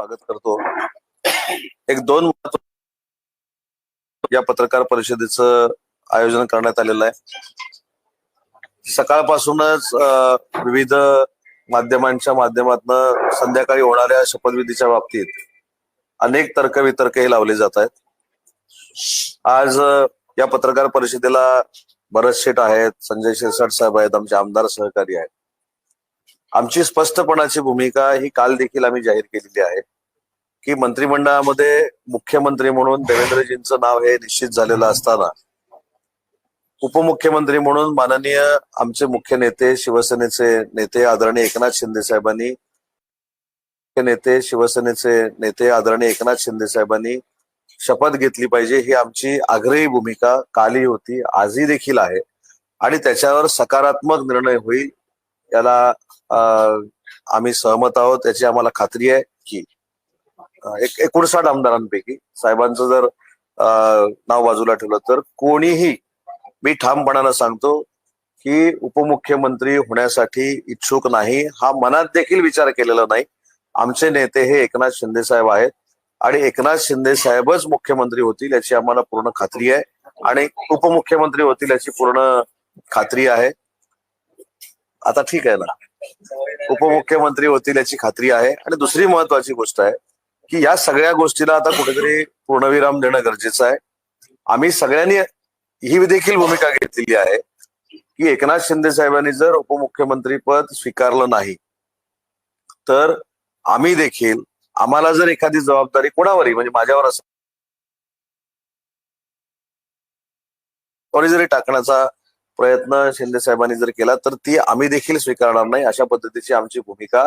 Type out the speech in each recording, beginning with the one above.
स्वागत करतो. एक दोन या पत्रकार परिषदेचं आयोजन करण्यात आलेलं आहे. सकाळपासूनच विविध माध्यमांच्या माध्यमातून संध्याकाळी होणाऱ्या शपथविधीच्या बाबतीत अनेक तर्कवितर्कही लावले जात आहेत. आज या पत्रकार परिषदेला भरत शेठ आहेत संजय शिरसाट साहेब आहेत आमचे आमदार सहकारी आहेत. आमची स्पष्टपणाची भूमिका ही काल देखील आम्ही जाहीर केलेली आहे की मंत्रिमंडळामध्ये मुख्यमंत्री म्हणून देवेंद्रजींचं नाव हे निश्चित झालेलं असताना उपमुख्यमंत्री म्हणून माननीय आमचे मुख्य नेते शिवसेनेचे नेते आदरणीय एकनाथ शिंदे साहेबांनी मुख्य नेते शिवसेनेचे नेते आदरणीय एकनाथ शिंदे साहेबांनी शपथ घेतली पाहिजे ही आमची आग्रही भूमिका कालही होती आजही देखील आहे. आणि त्याच्यावर सकारात्मक निर्णय होईल याला आम्ही सहमत आहोत. याची आम्हाला खात्री आहे की एक एकोणसाठ आमदारांपैकी साहेबांचं जर नाव बाजूला ठेवलं तर कोणीही मी ठामपणानं सांगतो की उपमुख्यमंत्री होण्यासाठी इच्छुक नाही. हा मनात देखील विचार केलेला नाही. आमचे नेते हे एकनाथ शिंदे साहेब आहेत आणि एकनाथ शिंदे साहेबच मुख्यमंत्री होतील याची आम्हाला पूर्ण खात्री आहे आणि उपमुख्यमंत्री होतील याची पूर्ण खात्री आहे. आता ठीक आहे ना? उपमुख्यमंत्री होतील याची खात्री आहे. आणि दुसरी महत्वाची गोष्ट आहे की या सगळ्या गोष्टीला आता कुठेतरी पूर्णविराम देणं गरजेचं आहे. आम्ही सगळ्यांनी ही देखील भूमिका घेतलेली आहे की एकनाथ शिंदे साहेबांनी जर उपमुख्यमंत्री पद स्वीकारलं नाही तर आम्ही देखील आम्हाला जर एखादी जबाबदारी कोणावरही म्हणजे माझ्यावर असं कोणी जरी टाकण्याचा प्रयत्न शिंदे साहेबांनी जर केला तर ती आम्ही देखील स्वीकारणार नाही अशा पद्धतीची आमची भूमिका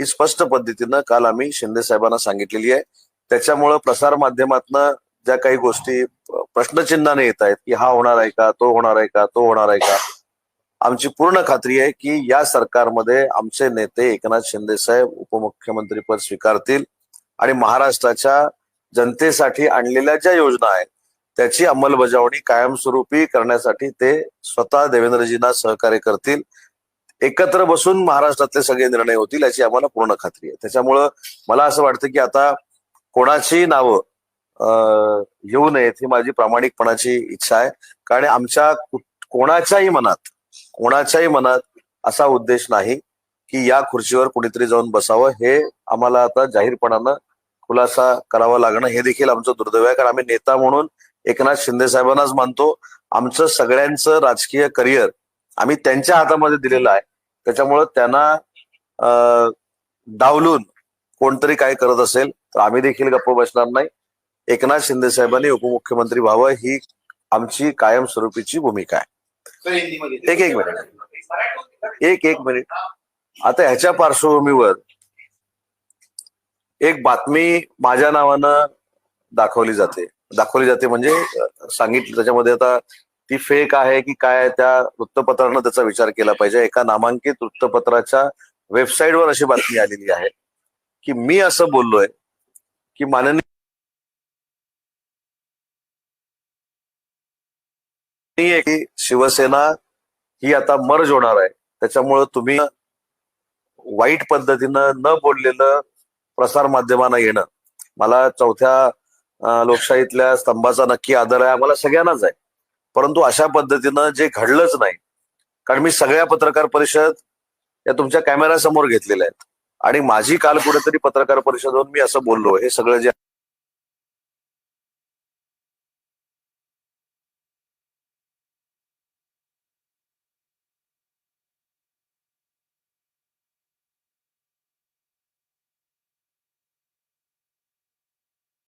ही स्पष्ट पद्धतीनं काल आम्ही शिंदे साहेबांना सांगितलेली आहे. त्याच्यामुळं प्रसार माध्यमातनं ज्या काही गोष्टी प्रश्नचिन्हाने येत आहेत की हा होणार आहे का तो होणार आहे का तो होणार आहे का आमची पूर्ण खात्री आहे की या सरकारमध्ये आमचे नेते एकनाथ शिंदे साहेब उपमुख्यमंत्री पद स्वीकारतील आणि महाराष्ट्राच्या जनतेसाठी आणलेल्या ज्या योजना आहेत त्याची अंमलबजावणी कायमस्वरूपी करण्यासाठी ते स्वतः देवेंद्रजींना सहकार्य करतील. एकत्र बसून महाराष्ट्रातले सगळे निर्णय होतील याची आम्हाला पूर्ण खात्री आहे. त्याच्यामुळं मला असं वाटतं की आता कोणाची नावं येऊ नयेत ही माझी प्रामाणिकपणाची इच्छा आहे. कारण आमच्या कोणाच्याही मनात कोणाच्याही मनात असा उद्देश नाही की या खुर्चीवर कुणीतरी जाऊन बसावं. हे आम्हाला आता जाहीरपणानं खुलासा करावा लागणं हे देखील आमचं दुर्दैव आहे. कारण आम्ही नेता म्हणून एकनाथ शिंदे साहेबांनाच मानतो. आमचं सगळ्यांचं राजकीय करिअर आम्ही त्यांच्या हातामध्ये दिलेलं आहे. त्याच्यामुळं त्यांना डावलून कोणतरी काय करत असेल तर आम्ही देखील गप्प बसणार नाही. एकनाथ शिंदे साहेबांनी उपमुख्यमंत्री व्हावं ही आमची कायमस्वरूपीची भूमिका आहे. एक एक मिनिट. एक एक मिनिट. आता ह्याच्या पार्श्वभूमीवर एक बातमी माझ्या नावानं दाखवली जाते. दाखवली जाते म्हणजे सांगितलं त्याच्यामध्ये आता ती फेक आहे की काय त्या वृत्तपत्रानं त्याचा विचार केला पाहिजे. एका नामांकित वृत्तपत्राच्या वेबसाईटवर अशी बातमी आलेली आहे की मी असं बोललोय की माननीय की शिवसेना ही आता मर्ज होणार आहे. त्याच्यामुळं तुम्ही वाईट पद्धतीनं न बोललेलं प्रसार माध्यमांना येणं. मला चौथ्या लोकशाहीतल्या स्तंभाचा नक्की आदर आहे आम्हाला सगळ्यांनाच आहे. परंतु अशा पद्धतीनं जे घडलंच नाही कारण मी सगळ्या पत्रकार परिषद या तुमच्या कॅमेऱ्यासमोर घेतलेल्या आहेत. आणि माझी काल कुठेतरी पत्रकार परिषद होऊन मी असं बोललो हे सगळं जे